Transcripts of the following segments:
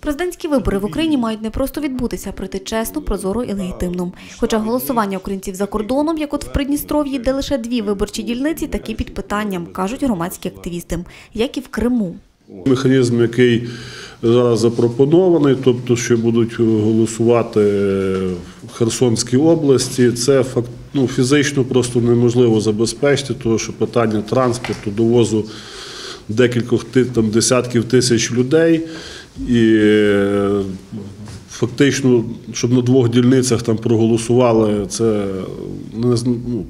Президентські вибори в Україні мають не просто відбутися, а пройти чесно, прозоро і легітимно. Хоча голосування українців за кордоном, як от в Придністров'ї, де лише дві виборчі дільниці, такі під питанням, кажуть громадські активісти, як і в Криму. Механізм, який зараз запропонований, тобто, що будуть голосувати в Херсонській області, це факт, ну, фізично просто неможливо забезпечити, тому що питання транспорту, довозу декількох ти- там, десятків тисяч людей. І е, фактично, щоб на двох дільницях там проголосували, це не ну,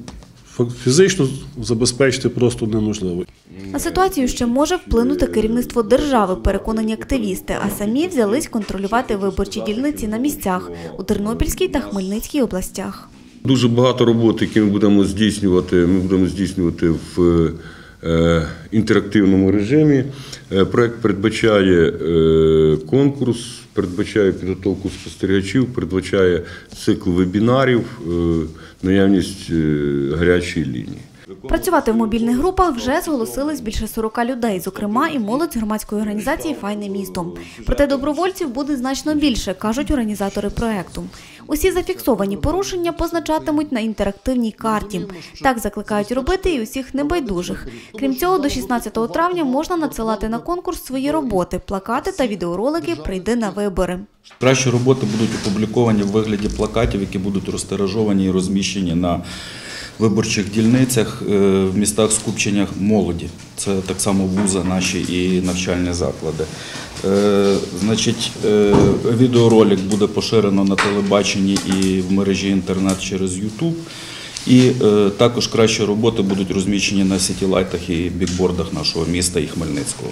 фізично забезпечити просто неможливо. На ситуацію ще може вплинути керівництво держави, переконані активісти, а самі взялись контролювати виборчі дільниці на місцях у Тернопільській та Хмельницькій областях. Дуже багато роботи, які ми будемо здійснювати, ми будемо здійснювати в е, інтерактивному режимі. Е, Проект передбачає е, конкурс, передбачає підготовку спостерігачів, передбачає цикл вебінарів, е, наявність е, гарячої лінії. Працювати в мобільних групах вже зголосились більше 40 людей, зокрема і молодь громадської організації Файне місто. Проте добровольців буде значно більше, кажуть організатори проекту. Усі зафіксовані порушення позначатимуть на інтерактивній карті. Так закликають робити і усіх небайдужих. Крім цього, до 16 травня можна надсилати на конкурс свої роботи, плакати та відеоролики Прийди на вибори. Кращі роботи будуть опубліковані в вигляді плакатів, які будуть розтиражовані і розміщені на виборчих дільницях е, в містах скупчення молоді. Це так само вузи наші і навчальні заклади. Е, Значить, е, відеоролик буде поширено на телебаченні і в мережі інтернет через YouTube. І також кращі роботи будуть розміщені на сітілайтах і бікбордах нашого міста і Хмельницького.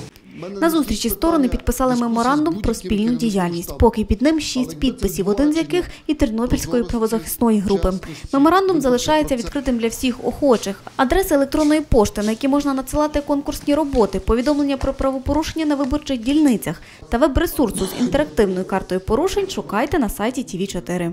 На зустрічі сторони підписали меморандум про спільну діяльність. Поки під ним шість підписів, один з яких і Тернопільської правозахисної групи. Меморандум залишається відкритим для всіх охочих. Адреси електронної пошти, на які можна надсилати конкурсні роботи, повідомлення про правопорушення на виборчих дільницях та веб-ресурсу з інтерактивною картою порушень шукайте на сайті ТІВІ 4